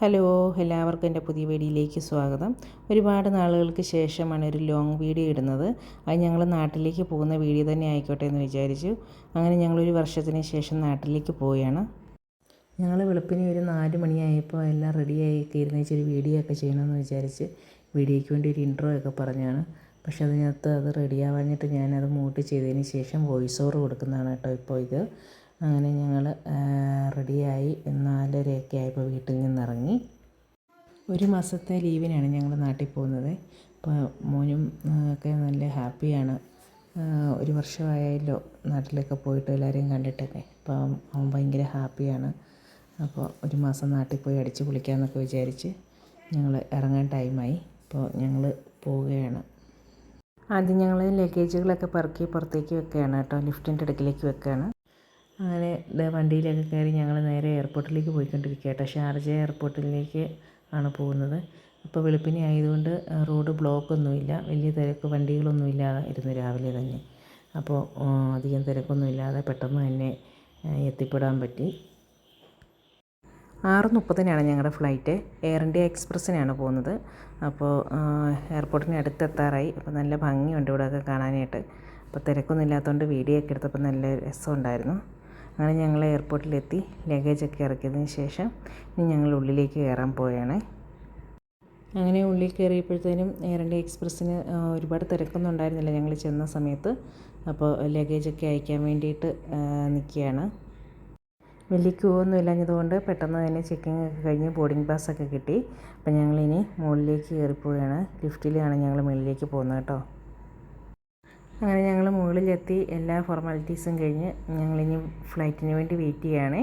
Hello എല്ലാവർക്കും എന്റെ പുതിയ വീഡിയോയിലേക്ക് സ്വാഗതം. ഒരുപാട് നാളുകൾക്ക് ശേഷമാണ് ഒരു ലോങ് വീഡിയോ ഇടുന്നത്. അത് ഞങ്ങൾ നാട്ടിലേക്ക് പോകുന്ന വീഡിയോ തന്നെ ആയിക്കോട്ടെ എന്ന് വിചാരിച്ചു. അങ്ങനെ ഞങ്ങളൊരു വർഷത്തിന് ശേഷം നാട്ടിലേക്ക് പോവുകയാണ്. ഞങ്ങൾ വെളുപ്പിന് ഒരു നാല് മണിയായപ്പോൾ എല്ലാം റെഡിയായി ആയി ഒരു വീഡിയോ ഒക്കെ ചെയ്യണമെന്ന് വിചാരിച്ച് വീഡിയോയ്ക്ക് വേണ്ടി ഒരു ഇൻട്രോ ഒക്കെ പറഞ്ഞാണ്. പക്ഷെ അതിനകത്ത് അത് റെഡിയാവാഞ്ഞിട്ട് ഞാനത് മൂട്ട് ചെയ്തതിന് ശേഷം വോയിസ് ഓവർ കൊടുക്കുന്നതാണ് കേട്ടോ ഇപ്പോൾ ഇത്. അങ്ങനെ ഞങ്ങൾ റെഡിയായി. നാലരയൊക്കെ ആയപ്പോൾ വീട്ടിൽ നിന്നിറങ്ങി. ഒരു മാസത്തെ ലീവിനാണ് ഞങ്ങൾ നാട്ടിൽ പോകുന്നത്. അപ്പോൾ മോനും ഒക്കെ നല്ല ഹാപ്പിയാണ്. ഒരു വർഷമായല്ലോ നാട്ടിലൊക്കെ പോയിട്ട് എല്ലാവരെയും കണ്ടിട്ടൊക്കെ. അപ്പോൾ അവൻ ഭയങ്കര ഹാപ്പിയാണ്. അപ്പോൾ ഒരു മാസം നാട്ടിൽ പോയി അടിച്ച് പൊളിക്കാമെന്നൊക്കെ വിചാരിച്ച് ഞങ്ങൾ ഇറങ്ങാൻ ടൈമായി. അപ്പോൾ ഞങ്ങൾ പോവുകയാണ്. ആദ്യം ഞങ്ങൾ ലഗേജുകളൊക്കെ പെറുക്കി പുറത്തേക്ക് വെക്കുകയാണ് കേട്ടോ. ലിഫ്റ്റിന്റെ അടുക്കിലേക്ക് വെക്കുകയാണ്. അങ്ങനെ വണ്ടിയിലൊക്കെ കയറി ഞങ്ങൾ നേരെ എയർപോർട്ടിലേക്ക് പോയിക്കൊണ്ടിരിക്കുക ഷാർജ എയർപോർട്ടിലേക്ക് ആണ് പോകുന്നത്. അപ്പോൾ വെളുപ്പിനെ ആയതുകൊണ്ട് റോഡ് ബ്ലോക്കൊന്നുമില്ല വലിയ തിരക്ക് വണ്ടികളൊന്നും ഇല്ലായിരുന്നു രാവിലെ തന്നെ. അപ്പോൾ അധികം തിരക്കൊന്നും പെട്ടെന്ന് തന്നെ എത്തിപ്പെടാൻ പറ്റി. ആറ് മുപ്പതിനാണ് ഞങ്ങളുടെ ഫ്ലൈറ്റ്. എയർ ഇന്ത്യ എക്സ്പ്രസ്സിനാണ് പോകുന്നത്. അപ്പോൾ എയർപോർട്ടിന് അടുത്തെത്താറായി. അപ്പോൾ നല്ല ഭംഗിയുണ്ട് ഇവിടെയൊക്കെ കാണാനായിട്ട്. അപ്പോൾ തിരക്കൊന്നും ഇല്ലാത്തതുകൊണ്ട് വീഡിയോ ഒക്കെ എടുത്തപ്പോൾ നല്ല രസമുണ്ടായിരുന്നു. അങ്ങനെ ഞങ്ങൾ എയർപോർട്ടിലെത്തി ലഗേജൊക്കെ ഇറക്കിയതിന് ശേഷം ഇനി ഞങ്ങൾ ഉള്ളിലേക്ക് കയറാൻ പോയാണ് അങ്ങനെ ഉള്ളിൽ കയറിയപ്പോഴത്തേനും എയർ ഇന്ത്യ എക്സ്പ്രസ്സിന് ഒരുപാട് തിരക്കൊന്നും ഉണ്ടായിരുന്നില്ല ഞങ്ങൾ ചെന്ന സമയത്ത്. അപ്പോൾ ലഗേജൊക്കെ അയക്കാൻ വേണ്ടിയിട്ട് നിൽക്കുകയാണ്. വലിയ ക്യൂ ഒന്നും ഇല്ലാഞ്ഞതുകൊണ്ട് പെട്ടെന്ന് തന്നെ ചെക്കിംഗ് ഒക്കെ കഴിഞ്ഞ് ബോർഡിംഗ് പാസ് ഒക്കെ കിട്ടി. അപ്പോൾ ഞങ്ങളിനി മുകളിലേക്ക് കയറിപ്പോവുകയാണ്. ലിഫ്റ്റിലാണ് ഞങ്ങൾ മുകളിലേക്ക് പോകുന്നത് കേട്ടോ. അങ്ങനെ ഞങ്ങൾ മുകളിലെത്തി എല്ലാ ഫോർമാലിറ്റീസും കഴിഞ്ഞ് ഞങ്ങളിനി ഫ്ലൈറ്റിന് വേണ്ടി വെയിറ്റ് ചെയ്യുകയാണേ.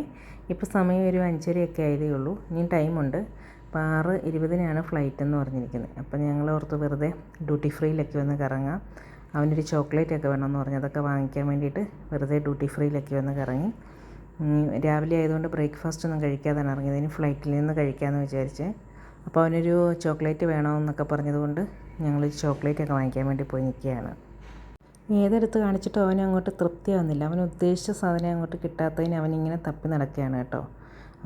ഇപ്പോൾ സമയം ഒരു അഞ്ചരയൊക്കെ ആയതേ ഉള്ളൂ. ഇനിയും ടൈമുണ്ട് അപ്പോൾ ആറ് ഇരുപതിനാണ് ഫ്ലൈറ്റ് എന്ന് പറഞ്ഞിരിക്കുന്നത്. അപ്പോൾ ഞങ്ങൾ ഓർത്ത് വെറുതെ ഡ്യൂട്ടി ഫ്രീയിലൊക്കെ വന്ന് കറങ്ങാം. അവനൊരു ചോക്ലേറ്റ് ഒക്കെ വേണമെന്ന് പറഞ്ഞു. അതൊക്കെ വാങ്ങിക്കാൻ വേണ്ടിയിട്ട് വെറുതെ ഡ്യൂട്ടി ഫ്രീയിലൊക്കെ വന്ന് കറങ്ങി. രാവിലെ ആയതുകൊണ്ട് ബ്രേക്ക്ഫാസ്റ്റ് ഒന്നും കഴിക്കാതാണ് ഇറങ്ങിയത്. ഇനി ഫ്ലൈറ്റിൽ നിന്ന് കഴിക്കാമെന്ന് വിചാരിച്ച്. അപ്പോൾ അവനൊരു ചോക്ലേറ്റ് വേണമെന്നൊക്കെ പറഞ്ഞതുകൊണ്ട് ഞങ്ങൾ ചോക്ലേറ്റ് ഒക്കെ വാങ്ങിക്കാൻ വേണ്ടി പോയി നിൽക്കുകയാണ്. ഏതെടുത്ത് കാണിച്ചിട്ടും അവന് അങ്ങോട്ട് തൃപ്തിയാവുന്നില്ല അവൻ ഉദ്ദേശിച്ച സാധനം അങ്ങോട്ട് കിട്ടാത്തതിന് അവനിങ്ങനെ തപ്പി നടക്കുകയാണ് കേട്ടോ.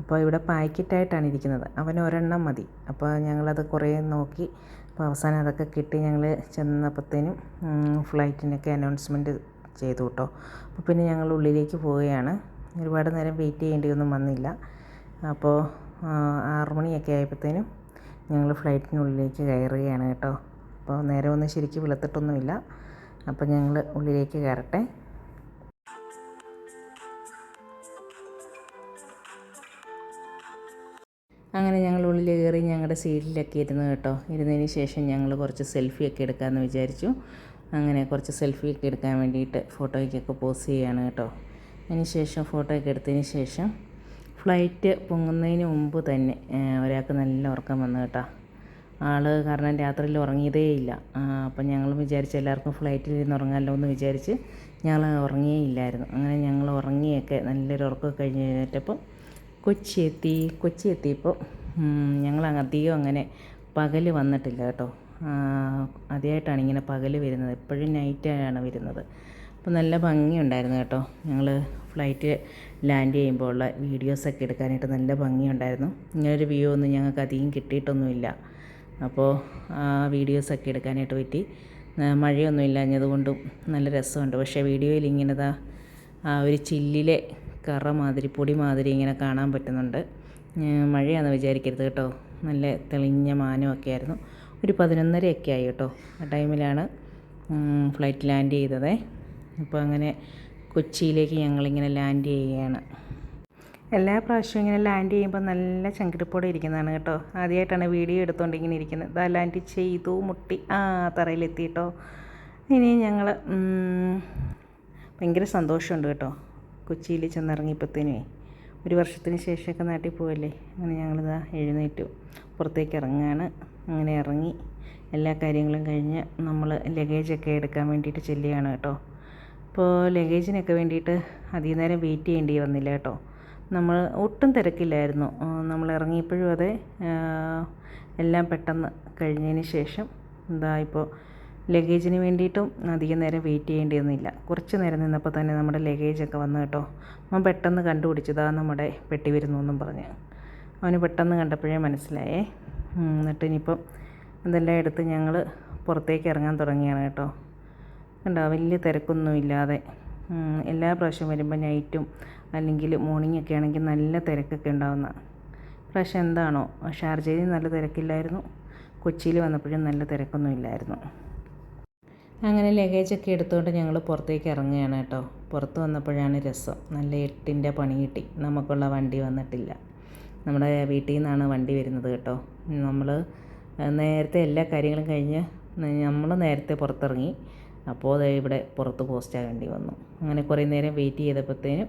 അപ്പോൾ ഇവിടെ പാക്കറ്റായിട്ടാണ് ഇരിക്കുന്നത്. അവൻ ഒരെണ്ണം മതി. അപ്പോൾ ഞങ്ങളത് കുറേ നോക്കി. അപ്പോൾ അവസാനം അതൊക്കെ കിട്ടി ഞങ്ങൾ ചെന്നപ്പോഴത്തേനും ഫ്ലൈറ്റിനൊക്കെ അനൗൺസ്മെന്റ് ചെയ്തു കേട്ടോ. അപ്പോൾ പിന്നെ ഞങ്ങൾ ഉള്ളിലേക്ക് പോവുകയാണ്. ഒരുപാട് നേരം വെയിറ്റ് ചെയ്യേണ്ടി ഒന്നും വന്നില്ല. അപ്പോൾ ആറു മണിയൊക്കെ ആയപ്പോഴത്തേനും ഞങ്ങൾ ഫ്ലൈറ്റിനുള്ളിലേക്ക് കയറുകയാണ് കേട്ടോ. അപ്പോൾ നേരെ ഒന്നും ശരിക്കും വെളുത്തിട്ടൊന്നുമില്ല. അപ്പോൾ ഞങ്ങൾ ഉള്ളിലേക്ക് കയറട്ടെ. അങ്ങനെ ഞങ്ങൾ ഉള്ളിൽ കയറി ഞങ്ങളുടെ സീറ്റിലൊക്കെ ഇരുന്ന് കേട്ടോ. ഇരുന്നതിന് ശേഷം ഞങ്ങൾ കുറച്ച് സെൽഫിയൊക്കെ എടുക്കാമെന്ന് വിചാരിച്ചു. അങ്ങനെ കുറച്ച് സെൽഫിയൊക്കെ എടുക്കാൻ വേണ്ടിയിട്ട് ഫോട്ടോയ്ക്കൊക്കെ പോസ് ചെയ്യുകയാണ് കേട്ടോ. അതിന് ശേഷം ഫോട്ടോയൊക്കെ എടുത്തതിന് ശേഷം ഫ്ലൈറ്റ് പൊങ്ങുന്നതിന് മുമ്പ് തന്നെ ഒരാൾക്ക് നല്ല ഉറക്കം വന്നു കേട്ടോ. ആൾ കാരണം രാത്രിയിൽ ഉറങ്ങിയതേ ഇല്ല. അപ്പം ഞങ്ങൾ വിചാരിച്ച് എല്ലാവർക്കും ഫ്ലൈറ്റിൽ ഇരുന്ന് ഉറങ്ങാമല്ലോ എന്ന് വിചാരിച്ച് ഞങ്ങൾ ഉറങ്ങിയേ ഇല്ലായിരുന്നു. അങ്ങനെ ഞങ്ങൾ ഉറങ്ങിയൊക്കെ നല്ലൊരു ഉറക്കമൊക്കെ കഴിഞ്ഞ് കഴിഞ്ഞിട്ടപ്പം കൊച്ചി എത്തി കൊച്ചി എത്തിയപ്പോൾ ഞങ്ങൾ അധികം അങ്ങനെ പകൽ വന്നിട്ടില്ല കേട്ടോ. ആദ്യമായിട്ടാണ് ഇങ്ങനെ പകൽ വരുന്നത്. എപ്പോഴും നൈറ്റാണ് വരുന്നത്. അപ്പോൾ നല്ല ഭംഗിയുണ്ടായിരുന്നു കേട്ടോ. ഞങ്ങൾ ഫ്ലൈറ്റ് ലാൻഡ് ചെയ്യുമ്പോൾ ഉള്ള വീഡിയോസൊക്കെ എടുക്കാനായിട്ട് നല്ല ഭംഗിയുണ്ടായിരുന്നു. ഇങ്ങനൊരു വ്യൂ ഒന്നും ഞങ്ങൾക്ക് അധികം കിട്ടിയിട്ടൊന്നുമില്ല. അപ്പോൾ ആ വീഡിയോസൊക്കെ എടുക്കാനായിട്ട് പറ്റി. മഴയൊന്നും ഇല്ലാഞ്ഞതുകൊണ്ടും നല്ല രസമുണ്ട്. പക്ഷേ വീഡിയോയിൽ ഇങ്ങനെ ആ ഒരു ചില്ലിലെ കറ മാതിരി പൊടി മാതിരി ഇങ്ങനെ കാണാൻ പറ്റുന്നുണ്ട്. മഴയാണെന്ന് വിചാരിക്കരുത് കേട്ടോ. നല്ല തെളിഞ്ഞ മാനമൊക്കെ ആയിരുന്നു. ഒരു പതിനൊന്നരയൊക്കെ ആയി കേട്ടോ ആ ടൈമിലാണ് ഫ്ലൈറ്റ് ലാൻഡ് ചെയ്തത്. അപ്പോൾ അങ്ങനെ കൊച്ചിയിലേക്ക് ഞങ്ങളിങ്ങനെ ലാൻഡ് ചെയ്യുകയാണ്. എല്ലാ പ്രാവശ്യവും ഇങ്ങനെ ലാൻഡ് ചെയ്യുമ്പോൾ നല്ല ചങ്കിടിപ്പോടെ ഇരിക്കുന്നതാണ് കേട്ടോ. ആദ്യമായിട്ടാണ് വീഡിയോ എടുത്തുകൊണ്ട് ഇങ്ങനെ ഇരിക്കുന്നത്. ഇതാ ലാൻഡ് ചെയ്തു മുട്ടി. ആ തറയിലെത്തി കേട്ടോ. ഇനി ഞങ്ങൾ ഭയങ്കര സന്തോഷമുണ്ട് കേട്ടോ. കൊച്ചിയിൽ ചെന്നിറങ്ങിയപ്പോഴത്തേനേ ഒരു വർഷത്തിന് ശേഷമൊക്കെ നാട്ടിൽ പോവല്ലേ? അങ്ങനെ ഞങ്ങളിതാ എഴുന്നേറ്റു. പുറത്തേക്ക് ഇറങ്ങുകയാണ് അങ്ങനെ ഇറങ്ങി എല്ലാ കാര്യങ്ങളും കഴിഞ്ഞ് നമ്മൾ ലഗേജൊക്കെ എടുക്കാൻ വേണ്ടിയിട്ട് ചെല്ലുകയാണ് കേട്ടോ. അപ്പോൾ ലഗേജിനൊക്കെ വേണ്ടിയിട്ട് അധികം നേരം വെയിറ്റ് ചെയ്യേണ്ടി വന്നില്ല കേട്ടോ. നമ്മൾ ഒട്ടും തിരക്കില്ലായിരുന്നു. നമ്മൾ ഇറങ്ങിയപ്പോഴും അതെ എല്ലാം പെട്ടെന്ന് കഴിഞ്ഞതിന് ശേഷം എന്താ ഇപ്പോൾ ലഗേജിന് വേണ്ടിയിട്ടും അധികം നേരം വെയിറ്റ് ചെയ്യേണ്ടിയൊന്നുമില്ല. കുറച്ച് നേരം നിന്നപ്പോൾ തന്നെ നമ്മുടെ ലഗേജൊക്കെ വന്നു കേട്ടോ. അവൻ പെട്ടെന്ന് കണ്ടുപിടിച്ചതാ നമ്മുടെ പെട്ടി വരുന്നു എന്നും പറഞ്ഞ്. അവന് പെട്ടെന്ന് കണ്ടപ്പോഴേ മനസ്സിലായേ. എന്നിട്ട് ഇനിയിപ്പം ഇതെല്ലാം എടുത്ത് ഞങ്ങൾ പുറത്തേക്ക് ഇറങ്ങാൻ തുടങ്ങിയാണ് കേട്ടോ. കണ്ടോ വലിയ തിരക്കൊന്നും ഇല്ലാതെ ഉം, എല്ലാ പ്രാവശ്യം വരുമ്പോൾ നൈറ്റും അല്ലെങ്കിൽ മോർണിംഗ് ഒക്കെ ആണെങ്കിൽ നല്ല തിരക്കൊക്കെ ഉണ്ടാവുന്ന. പ്രാവശ്യം എന്താണോ ഷാർജയിൽ നല്ല തിരക്കില്ലായിരുന്നു. കൊച്ചിയിൽ വന്നപ്പോഴും നല്ല തിരക്കൊന്നും ഇല്ലായിരുന്നു. അങ്ങനെ ലഗേജൊക്കെ എടുത്തുകൊണ്ട് ഞങ്ങൾ പുറത്തേക്ക് ഇറങ്ങുകയാണ് കേട്ടോ. പുറത്ത് വന്നപ്പോഴാണ് രസം. നല്ല എട്ടിന്റെ പണി കിട്ടി. നമുക്കുള്ള വണ്ടി വന്നിട്ടില്ല. നമ്മുടെ വീട്ടിൽ നിന്നാണ് വണ്ടി വരുന്നത് കേട്ടോ. നമ്മൾ നേരത്തെ എല്ലാ കാര്യങ്ങളും കഴിഞ്ഞ് നമ്മൾ നേരത്തെ പുറത്തിറങ്ങി. അപ്പോൾ അത് ഇവിടെ പുറത്ത് പോസ്റ്റ് വേണ്ടി വന്നു. അങ്ങനെ കുറേ നേരം വെയിറ്റ് ചെയ്തപ്പോഴത്തേനും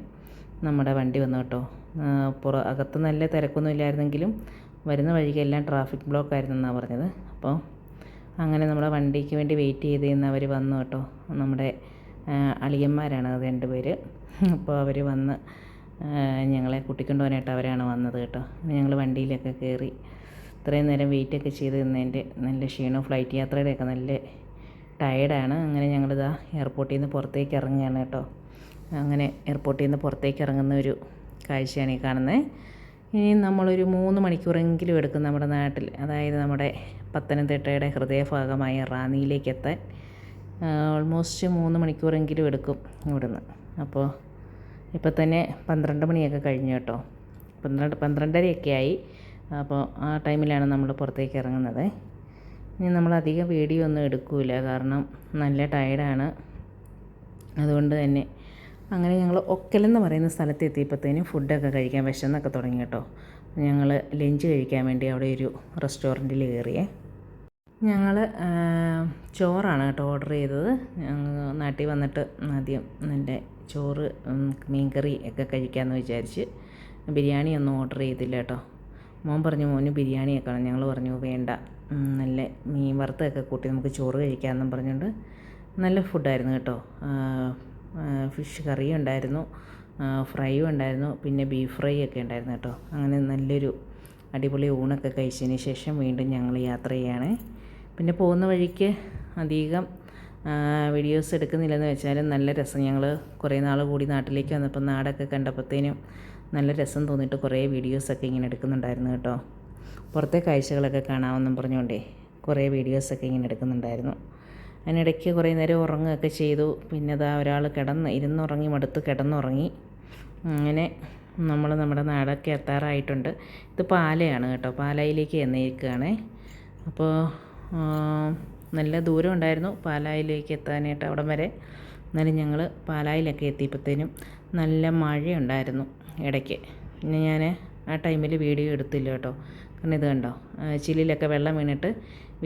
നമ്മുടെ വണ്ടി വന്നു കേട്ടോ. പുറ അകത്ത് നല്ല തിരക്കൊന്നും ഇല്ലായിരുന്നെങ്കിലും വരുന്ന വഴിക്കെല്ലാം ട്രാഫിക് ബ്ലോക്ക് ആയിരുന്നു എന്നാണ് പറഞ്ഞത്. അപ്പോൾ അങ്ങനെ നമ്മുടെ വണ്ടിക്ക് വേണ്ടി വെയിറ്റ് ചെയ്ത് അവർ വന്നു കേട്ടോ. നമ്മുടെ അളിയന്മാരാണ് രണ്ടുപേര് അപ്പോൾ അവർ വന്ന് ഞങ്ങളെ കൂട്ടിക്കൊണ്ട് പോകാനായിട്ട് അവരാണ് വന്നത് കേട്ടോ. ഞങ്ങൾ വണ്ടിയിലൊക്കെ കയറി ഇത്രയും നേരം വെയിറ്റൊക്കെ ചെയ്ത് നിന്നതിന്റെ നല്ല ക്ഷീണവും ഫ്ലൈറ്റ് യാത്രയുടെയൊക്കെ നല്ല ടയേർഡാണ്. അങ്ങനെ ഞങ്ങളിതാ എയർപോർട്ടിൽ നിന്ന് പുറത്തേക്ക് ഇറങ്ങുകയാണ് കേട്ടോ. അങ്ങനെ എയർപോർട്ടിൽ നിന്ന് പുറത്തേക്ക് ഇറങ്ങുന്ന ഒരു കാഴ്ചയാണ് ഈ കാണുന്നത് ഇനി നമ്മളൊരു മൂന്ന് മണിക്കൂറെങ്കിലും എടുക്കും നമ്മുടെ നാട്ടിൽ. അതായത് നമ്മുടെ പത്തനംതിട്ടയുടെ ഹൃദയഭാഗമായ റാന്നിയിലേക്ക് എത്താൻ ഓൾമോസ്റ്റ് മൂന്ന് മണിക്കൂറെങ്കിലും എടുക്കും ഇവിടുന്ന്. അപ്പോൾ ഇപ്പോൾ തന്നെ പന്ത്രണ്ട് മണിയൊക്കെ കഴിഞ്ഞു കേട്ടോ. പന്ത്രണ്ട് പന്ത്രണ്ടരയൊക്കെ ആയി. അപ്പോൾ ആ ടൈമിലാണ് നമ്മൾ പുറത്തേക്ക് ഇറങ്ങുന്നത്. ഇനി നമ്മൾ അധികം വീഡിയോ ഒന്നും എടുക്കില്ല കാരണം നല്ല ടയർഡാണ് അതുകൊണ്ട് തന്നെ അങ്ങനെ ഞങ്ങൾ ഒക്കലെന്ന് പറയുന്ന സ്ഥലത്ത് എത്തിയപ്പോഴത്തേനും ഫുഡൊക്കെ കഴിക്കാൻ വിശന്നൊക്കെ തുടങ്ങി കേട്ടോ. ഞങ്ങൾ ലഞ്ച് കഴിക്കാൻ വേണ്ടി അവിടെ ഒരു റെസ്റ്റോറന്റിൽ കയറിയേ. ഞങ്ങൾ ചോറാണ് കേട്ടോ ഓർഡർ ചെയ്തത്. നാട്ടിൽ വന്നിട്ട് ആദ്യം എന്റെ ചോറ് മീൻകറി ഒക്കെ കഴിക്കാമെന്ന് വിചാരിച്ച് ബിരിയാണി ഒന്നും ഓർഡർ ചെയ്തില്ല കേട്ടോ. മോൻ പറഞ്ഞു മോന് ബിരിയാണിയൊക്കെ ഞങ്ങൾ പറഞ്ഞു വേണ്ട. നല്ല മീൻ വറുത്തൊക്കെ കൂട്ടി നമുക്ക് ചോറ് കഴിക്കാമെന്നും പറഞ്ഞുകൊണ്ട് നല്ല ഫുഡായിരുന്നു കേട്ടോ. ഫിഷ് കറിയും ഉണ്ടായിരുന്നു ഫ്രൈയും ഉണ്ടായിരുന്നു പിന്നെ ബീഫ് ഫ്രൈ ഒക്കെ ഉണ്ടായിരുന്നു കേട്ടോ. അങ്ങനെ നല്ലൊരു അടിപൊളി ഊണൊക്കെ കഴിച്ചതിന് ശേഷം വീണ്ടും ഞങ്ങൾ യാത്ര ചെയ്യാണ്. പിന്നെ പോകുന്ന വഴിക്ക് അധികം വീഡിയോസ് എടുക്കുന്നില്ലെന്ന് വെച്ചാലും നല്ല രസം. ഞങ്ങൾ കുറേ നാൾ കൂടി നാട്ടിലേക്ക് വന്നപ്പോൾ നാടൊക്കെ കണ്ടപ്പോഴത്തേനും നല്ല രസം തോന്നിയിട്ട് കുറേ വീഡിയോസൊക്കെ ഇങ്ങനെ എടുക്കുന്നുണ്ടായിരുന്നു കേട്ടോ. പുറത്തെ കാഴ്ചകളൊക്കെ കാണാമെന്നും പറഞ്ഞുകൊണ്ടേ കുറേ വീഡിയോസൊക്കെ ഇങ്ങനെ എടുക്കുന്നുണ്ടായിരുന്നു. അതിനിടയ്ക്ക് കുറേ നേരം ഉറങ്ങുകയൊക്കെ ചെയ്തു. പിന്നെ അതാ ഒരാൾ കിടന്ന് ഇരുന്നുറങ്ങി മടുത്ത് കിടന്നുറങ്ങി. അങ്ങനെ നമ്മൾ നമ്മുടെ നാടൊക്കെ എത്താറായിട്ടുണ്ട്. ഇത് പാലയാണ് കേട്ടോ. പാലായിലേക്ക് എന്നേക്കുകയാണേ അപ്പോൾ നല്ല ദൂരം ഉണ്ടായിരുന്നു പാലായിലേക്ക് എത്താനായിട്ട് അവിടം വരെ. എന്നാലും ഞങ്ങൾ പാലായിലൊക്കെ എത്തിയപ്പോഴത്തേനും നല്ല മഴയുണ്ടായിരുന്നു ഇടയ്ക്ക്. പിന്നെ ഞാൻ ആ ടൈമിൽ വീഡിയോ എടുത്തില്ല കേട്ടോ. കാരണം ഇത് കണ്ടോ? ചില്ലിലൊക്കെ വെള്ളം വീണിട്ട്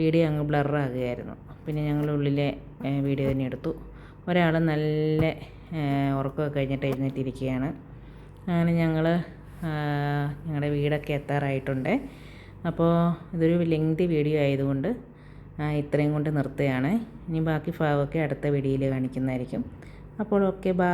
വീഡിയോ അങ്ങ് ബ്ലറാകുകയായിരുന്നു. പിന്നെ ഞങ്ങൾ ഉള്ളിലെ വീഡിയോ തന്നെ എടുത്തു. ഒരാൾ നല്ല ഉറക്കമൊക്കെ കഴിഞ്ഞിട്ട് എഴുന്നേറ്റിരിക്കുകയാണ്. അങ്ങനെ ഞങ്ങൾ ഞങ്ങളുടെ വീടൊക്കെ എത്താറായിട്ടുണ്ട്. അപ്പോൾ ഇതൊരു ലെങ്തി വീഡിയോ ആയതുകൊണ്ട് ഇത്രയും കൊണ്ട് നിർത്തുകയാണ്. ഇനി ബാക്കി ഭാഗമൊക്കെ അടുത്ത വീഡിയോയിൽ കാണിക്കുന്നതായിരിക്കും. അപ്പോൾ ഓക്കെ ബാ.